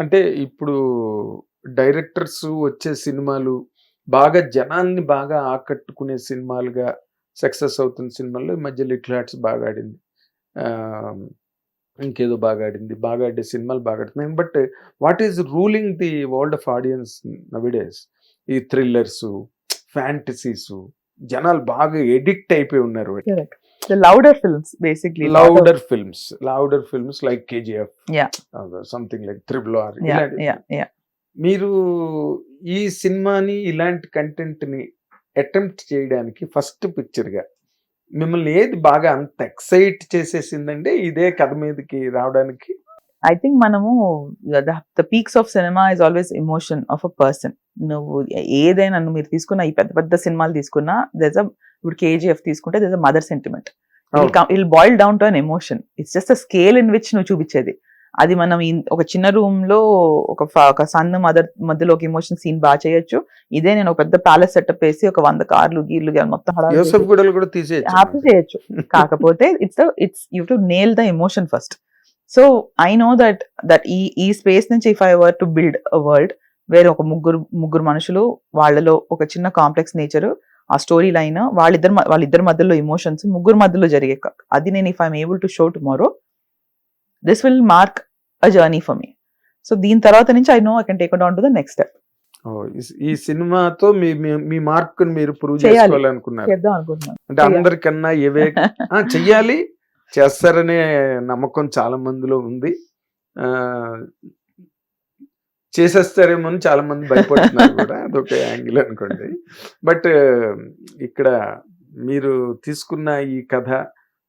అంటే ఇప్పుడు డైరెక్టర్స్ వచ్చే సినిమాలు బాగా జనాన్ని బాగా ఆకట్టుకునే సినిమాలుగా సక్సెస్ అవుతున్న సినిమాల్లో ఈ మధ్య లిటిల్ హార్ట్స్ బాగా ఆడింది. ఇంకేదో బాగా ఆడింది. బాగా ఆడే సినిమాలు బాగా ఆడుతున్నాయి. But what is ruling the world of audience nowadays ఈ థ్రిల్లర్స్ ఫ్యాంటసీసు జనాలు బాగా ఎడిక్ట్ అయిపోయి ఉన్నారు. The louder films basically louder films louder films like KGF Yeah. Something like triple R yeah yeah yeah మీరు ఈ సినిమాని ఇలాంటి కంటెంట్ని అటెంప్ట్ చేయడానికి ఫస్ట్ పిక్చర్గా మిమ్మల్ని ఏది బాగా అంత ఎక్సైట్ చేసేసిందంటే ఇదే కథ మీదకి రావడానికి ఐ థింక్ మనము the peaks of cinema is always emotion of a person నువ్వు ఏదైనా మీరు తీసుకున్న ఈ పెద్ద పెద్ద సినిమాలు తీసుకున్నా దెస్ అ ఇప్పుడు కేజీఎఫ్ తీసుకుంటే there's a mother sentiment it'll boil down to an emotion it's just a scale in which నువ్వు చూపించేది. అది మనం ఒక చిన్న రూమ్లో ఒక ఒక సన్ మదర్ మధ్యలో ఒక ఎమోషన్ సీన్ బాగా చేయొచ్చు. ఇదే నేను ఒక పెద్ద ప్యాలెస్ సెటప్ వేసి ఒక వంద కార్లు గీర్లు మొత్తం హ్యాపీ చేయొచ్చు కాకపోతే it's it's you to nail the emotion first so I know that that ఈ ఈ స్పేస్ నుంచి if I were to build a world వేరే ఒక ముగ్గురు ముగ్గురు మనుషులు వాళ్ళలో ఒక చిన్న కాంప్లెక్స్ నేచర్ ఆ స్టోరీ లైన్ వాళ్ళిద్దరు వాళ్ళిద్దరి మధ్యలో ఎమోషన్స్ ముగ్గురు మధ్యలో జరిగే అది నేను if I'm able to show tomorrow this will mark a journey for me so దీని తర్వాత నుంచి I know I can take down to the next step ఈ- సినిమాతో మీ మీ- మార్క్ మీరు ప్రూవ్. చేసుకోవాలనుకున్నారు. అంటే అందరికన్నా ఏవే చెయ్యాలి. చేస్తారనే నమ్మకం చాలా మందిలో ఉంది. ఆ చేసేస్తారేమో అని చాలా మంది భయపడుతున్నారు కూడా. అదొక యాంగిల్ అనుకోండి. బట్ ఇక్కడ మీరు తీసుకున్న ఈ కథ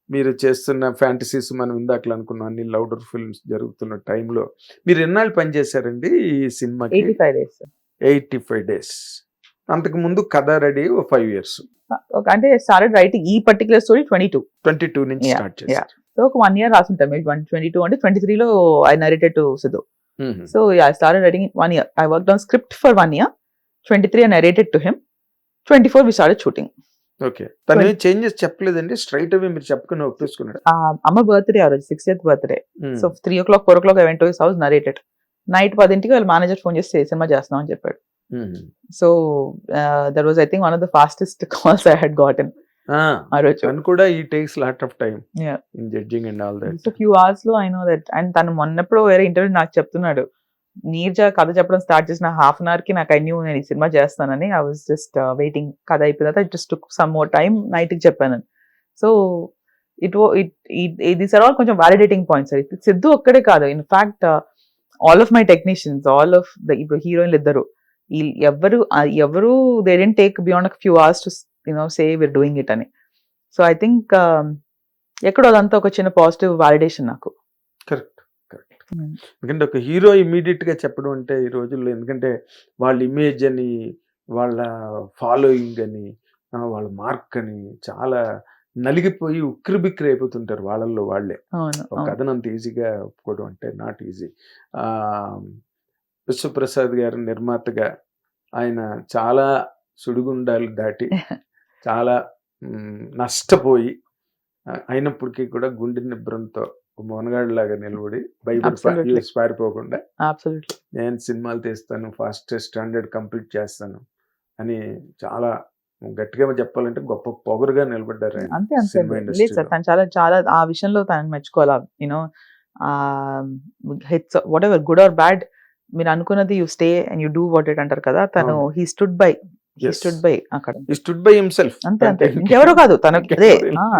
మీరు చేస్తున్న ఫ్యాంటసీస్ మనం ఇందాకలు అనుకున్నాం అన్ని లౌడర్ ఫిల్మ్స్ జరుగుతున్న టైంలో. మీరు ఎన్నాళ్ళు పనిచేశారండి ఈ సినిమాకి? డేస్. Eighty five days. అంతకు ముందు కథ రెడీ ఫైవ్ ఇయర్స్ అంటే స్టార్టెడ్ రైటింగ్ ఈ particular story twenty two twenty two నుంచి స్టార్ట్ చేశారు సో ఒక వన్ ఇయర్ రాసుంటాం ట్వంటీ టూ అంటే ట్వంటీ త్రీలో I narrated to Siddhu. So I started writing one year I work on script for one year twenty three I narrated to him twenty four we started shooting okay తను changes చెప్పలేదండి straight away మీరు చెప్పుకుని ఒప్పేసుకున్నాడు. అమ్మ birthday ఆ రోజు sixth birthday. So three o'clock four o'clock I went his narrated night పదింటికి వాళ్ళ మేనేజర్ ఫోన్ చేసి సినిమా చేస్తున్నాం అని చెప్పాడు. So there was I think one of the fastest calls I had gotten ఆ, రోజు తను కూడా ఈ takes lot of time Yeah. In judging and all that so few అవర్స్లో ఐ నో దట్ అండ్ తను మొన్నప్పుడు వేరే ఇంటర్వ్యూ నాకు చెప్తున్నాడు. నీర్జా కథ చెప్పడం స్టార్ట్ చేసిన హాఫ్ అన్ అవర్కి నాకు ఐ న్యూ నేను ఈ సినిమా చేస్తానని. ఐ వాజ్ జస్ట్ వెయిటింగ్ కథ అయిపోయిన తర్వాత జస్ట్ సమ్ మోర్ టైం నైట్కి చెప్పాను. So it it these are all కొంచెం వ్యాలిడేటింగ్ పాయింట్స్ సిద్ధు ఒక్కడే కాదు. In fact all of my technicians all of the ఇప్పుడు హీరోయిన్లు ఇద్దరు. ఈ- ఎవరు they didn't take beyond few hours to you know say we're doing it అని. సో ఐ థింక్ ఎక్కడో అదంతా ఒక చిన్న పాజిటివ్ వాలిడేషన్ నాకు. Correct correct Mm. ఎందుకంటే ఒక హీరో ఇమీడియట్గా చెప్పడం అంటే ఈ రోజుల్లో ఎందుకంటే వాళ్ళ ఇమేజ్ అని వాళ్ళ ఫాలోయింగ్ అని వాళ్ళ మార్క్ అని చాలా నలిగిపోయి ఉక్కిరి బిక్కిరి అయిపోతుంటారు వాళ్ళల్లో వాళ్ళే. ఒక. కథను అంత ఈజీగా ఒప్పుకోవడం అంటే నాట్ ఈజీ విశ్వప్రసాద్ గారు నిర్మాతగా ఆయన చాలా సుడిగుండాలు దాటి చాలా నష్టపోయి అయినప్పటికీ కూడా గుండె నిబ్రంతో లాగా నిలబడి. బైబిల్ పారిపోకుండా. నేను సినిమాలు తీస్తాను ఫాస్టెస్ట్ స్టాండర్డ్ కంప్లీట్ చేస్తాను అని చాలా గట్టిగా చెప్పాలంటే గొప్ప పొగరుగా నిలబడ్డారు అంతే అంతే సార్ తను చాలా చాలా ఆ విషయంలో తను మెచ్చుకోవాలా you know it's whatever good or bad మీరు అనుకున్నది you stay and you do what it అంటారు కదా తను. He stood by. Stood by అక్కడ. స్టుడ్ బై హిమ్సెల్ఫ్ అంతే అంతే. ఇంకెవరో కాదు తనకి అదే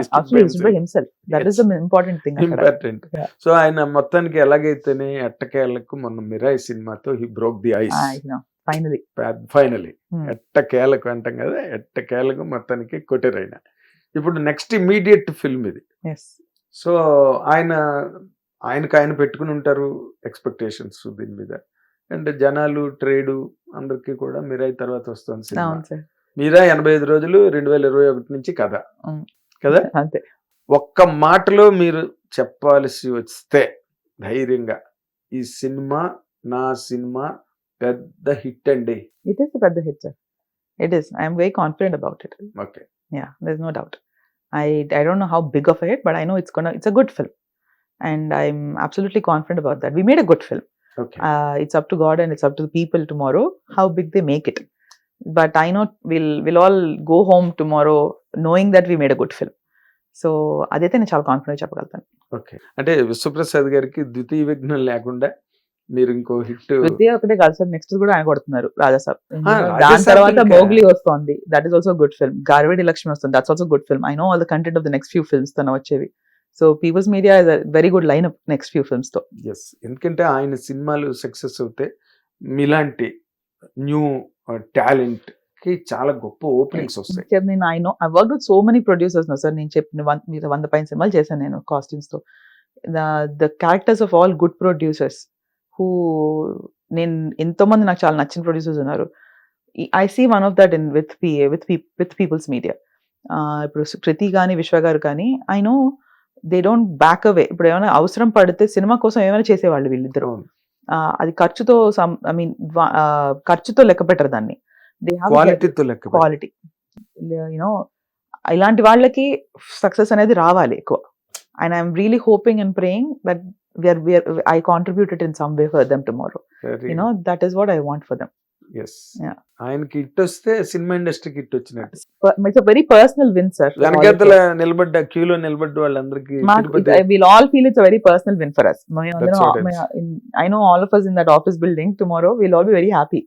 stood by himself that the important thing important. So ఆయన మొత్తానికి ఎలాగైతేనే ఎట్టకేలకు మొన్న మిరాయి సినిమాతో he broke the ice finally finally. ఎట్టకేలకు అంటాం కదా ఎట్టకేలకు మొత్తానికి కొట్టారు ఆయన ఇప్పుడు నెక్స్ట్ ఇమీడియట్ ఫిల్మ్ ఇది. సో ఆయన ఆయనకు ఆయన పెట్టుకుని ఉంటారు ఎక్స్పెక్టేషన్స్ దీని మీద. అండ్ జనాలు ట్రేడు అందరికీ కూడా మిరాయి తర్వాత వస్తుంది సినిమా. మీరా ఎనభై ఐదు రోజులు రెండు వేల ఇరవై ఒకటి నుంచి కథ. కదా? అంతే. ఒక్క మాటలో మీరు చెప్పాల్సి వస్తే ధైర్యంగా ఈ సినిమా నా సినిమా పెద్ద హిట్ అండి. ఇట్ ఈస్ పెద్ద hit sir it is I'm very confident about it okay. There's no doubt. I I don't know how big of a hit, but I know it's gonna it's a good film, and I'm absolutely confident about that. We made a good uh, up to god and it's up to the people tomorrow how big they make it. But i know we'll we'll all go home tomorrow knowing that we made a good film. So అదైతే నేను చాలా confident చెప్పగలుగుతాను. Okay అంటే విశ్వప్రసాద్ గారికి ద్వితీయ విఘ్నం లేకుండా మీరు ఇంకో హిట్ విద్య ఒకటే కాదు సార్ నెక్స్ట్ కూడా ఆయన కొడుతున్నారు రాజాసాబ్ దాని తర్వాత మోగ్లీ వస్తుంది. That is also good film గార్వేడి Lakshmi వస్తుంది. That's also good film I know all the content of the next few films తన వచ్చేవి. So People's Media is very good line up next few ఫిల్మ్స్తో. Yes ఎందుకంటే ఆయన సినిమాలు success అవుతే మీలాంటి new టాలెంట్కి చాలా గొప్ప ఓపెనింగ్స్ వస్తాయి. నేను I know I work with so many producers sir నేను చెప్పిన మీరు వంద పైన సినిమాలు చేశాను నేను కాస్ట్యూమ్స్తో. The characters of all good producers who నేను ఎంతో మంది నాకు చాలా నచ్చిన ప్రొడ్యూసర్స్ ఉన్నారు. I see one of that in with P with with People's Media ఇప్పుడు కృతి కానీ విశ్వ గారు కానీ I know they don't back away ఇప్పుడు ఏమైనా అవసరం పడితే సినిమా కోసం ఏమైనా చేసేవాళ్ళు వీళ్ళిద్దరు. అది ఖర్చుతో ఐ మీన్ ఖర్చుతో లెక్క పెట్టరు దాన్ని. క్వాలిటీ యూనో ఇలాంటి వాళ్ళకి సక్సెస్ అనేది రావాలి ఎక్కువ. And I'm really hoping and praying that we're we're I contributed in some way for them tomorrow you know that is what I want for them Yeah. ఆయనకి హిట్ వస్తే సినిమా ఇండస్ట్రీకి hit వచ్చినట్టు. It's very personal win sir వెనకాతల నిలబడ్డ క్యూలో నిలబడ్డ వాళ్ళందరికి will all feel it's very personal win for us. I know all of us in that office building tomorrow will all be very happy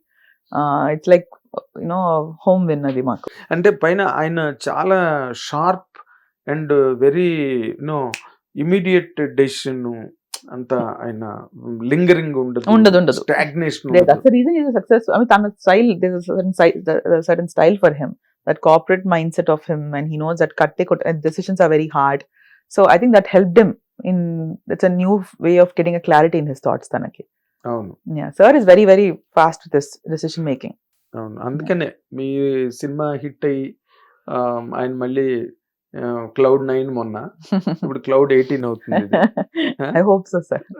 it's like you know home win అది మాకు. అంటే పైన ఆయన చాలా sharp and very no immediate decision అంత ఆయన lingering ఉండదు ఉండదు, ఉండదు. Stagnation success. I mean, Tana style, there's a certain style, a certain style for him. That corporate mindset of him, and he knows that katte kot- and decisions are very hard. So I think that helped him in. It's a new way of getting a clarity in his thoughts. Tanaki. అవును is very very fast with this decision making. అవును అందుకనే మీ cinema hit అయ్యి ఆయన మళ్ళీ cloud nine మొన్న. ఇప్పుడు cloud eighteen అవుతుంది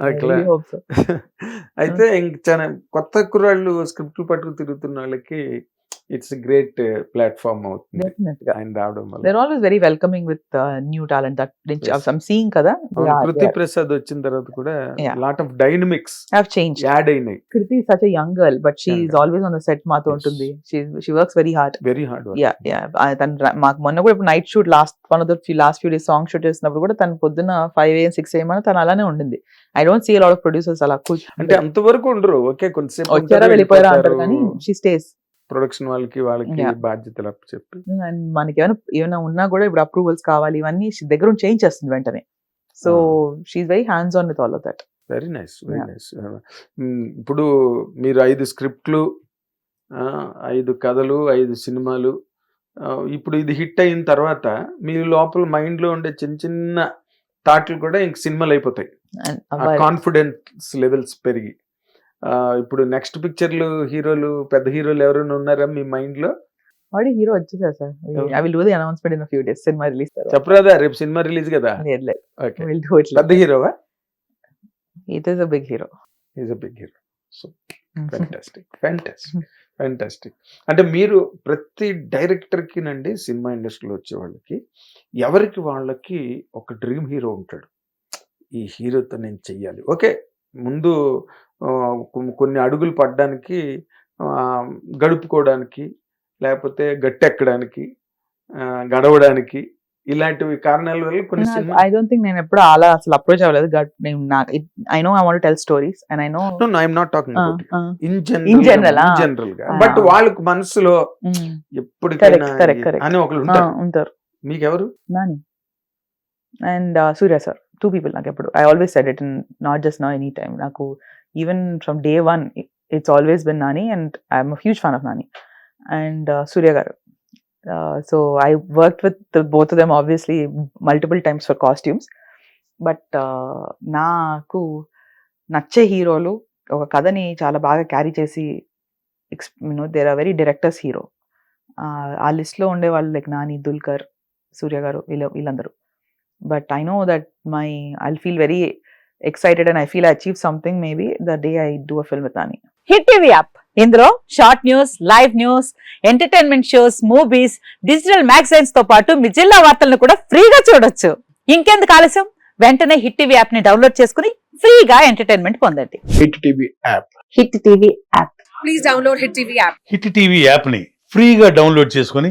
అట్లా really hope so. అయితే ఇంక చాలా కొత్త కుర్రాళ్ళు స్క్రిప్ట్లు పట్టుకు తిరుగుతున్న వాళ్ళకి ఇట్స్ గ్రేట్ ప్లాట్ఫామ్ అవుతుంది Definitely. ఆయన రావడం వల్ల They're always very welcoming with new talent. That Yes. I'm seeing, kada. They అవును, are- కృతి ప్రసాద్ వచ్చిన తర్వాత కూడా. Lot of dynamics have changed. Add అయినాయి young girl, but she's Young always on the set. Mato Yes. ఉంటుంది. She she works very hard. Very hard yeah yeah తను మాకు మొన్న కూడా ఇప్పుడు night shoot last one of the last few days song shoot చేసినప్పుడు కూడా తను పొద్దున్న ఫైవ్ ఏఎం సిక్స్ ఏఎం అని తను అలానే ఉండింది I don't see lot of producers అలా అంటే అంతవరకు ఉండరు ఓకే కొంతసేపు వచ్చారా వెళ్ళిపోయారా అంటారు కానీ షీ స్టేస్ ప్రొడక్షన్ వాళ్ళకి వాళ్ళకి. బాధ్యతలు అప్పు చెప్పి. అండ్ మనకి ఏమైనా ఏమైనా ఉన్నా కూడా ఇప్పుడు అప్రూవల్స్ కావాలి ఇవన్నీ దగ్గర చేంజ్ చేస్తుంది వెంటనే. So she's very hands on with all of that very nice very. Nice ఇప్పుడు మీరు ఐదు స్క్రిప్ట్లు ఐదు కథలు ఐదు సినిమాలు ఇప్పుడు ఇది హిట్ అయిన తర్వాత మీ లోపల mind లో ఉండే చిన్న చిన్న థాట్లు కూడా ఇంక సినిమాలు అయిపోతాయి. కాన్ఫిడెన్స్ లెవెల్స్ పెరిగి. ఇప్పుడు నెక్స్ట్ పిక్చర్లు హీరోలు పెద్ద హీరోలు ఎవరైనా ఉన్నారా మీ మైండ్లో? ఆల్రెడీ హీరో వచ్చేసారు sir? I will do the announcement in few days cinema release చెప్పరాదా రేపు సినిమా రిలీజ్ కదా? లేదు లేదు. ఓకే. విల్ డూ ఇట్ పెద్ద హీరోవా? It is a big hero is a big hero so fantastic fantastic fantastic అంటే మీరు ప్రతి డైరెక్టర్కి నండి సినిమా ఇండస్ట్రీలో వచ్చే వాళ్ళకి ఎవరికి వాళ్ళకి ఒక డ్రీమ్ హీరో ఉంటాడు? ఈ హీరోతో నేను చెయ్యాలి. ఓకే? ముందు కొన్ని అడుగులు పడడానికి గడుపుకోవడానికి లేకపోతే గట్టెక్కడానికి గడవడానికి ఇలాంటివి కారణాల వల్ల కొన్ని ఐ డోంట్ థింక్ నేను ఎప్పుడు అలా అసలు అప్రోచ్ అవ్వలేదు. బట్ నేను I know I want tell stories and I know I'm not talking about in general general, ah. జనరల్గా. బట్ వాళ్ళకి మనసులో ఎప్పటికైనా. అని ఒకరు ఉంటారు. ఉంటారు. మీకెవరు? Nani and Surya sir. Two people నాకు ఎప్పుడు I always said it not just నా ఎనీ టైమ్ నాకు even from day one it's always been Nani and I'm huge fan of Nani and Surya garu. So I work with both them obviously multiple times for costumes but నాకు నచ్చే హీరోలు ఒక కథని చాలా బాగా carry చేసి you know there are very directors hero ఆ లిస్ట్లో ఉండే వాళ్ళు లైక్ నాని దుల్కర్ సూర్య గారు వీళ్ళ వీళ్ళందరూ. But I know that my I feel very excited and I feel achieve something maybe the day I do a film with Hit TV app ఇందులో short news live news entertainment shows movies digital మ్యాగజైన్స్తో పాటు మీ జిల్లా వార్తలను కూడా ఫ్రీగా చూడొచ్చు. ఇంకెందుకు ఆలస్యం? వెంటనే హిట్ టీవీ యాప్ని డౌన్లోడ్ చేసుకుని ఫ్రీగా ఎంటర్టైన్మెంట్ పొందండి. Hit TV app Hit TV app please download Hit TV app. Hit TV యాప్ని ఫ్రీగా డౌన్లోడ్ చేసుకొని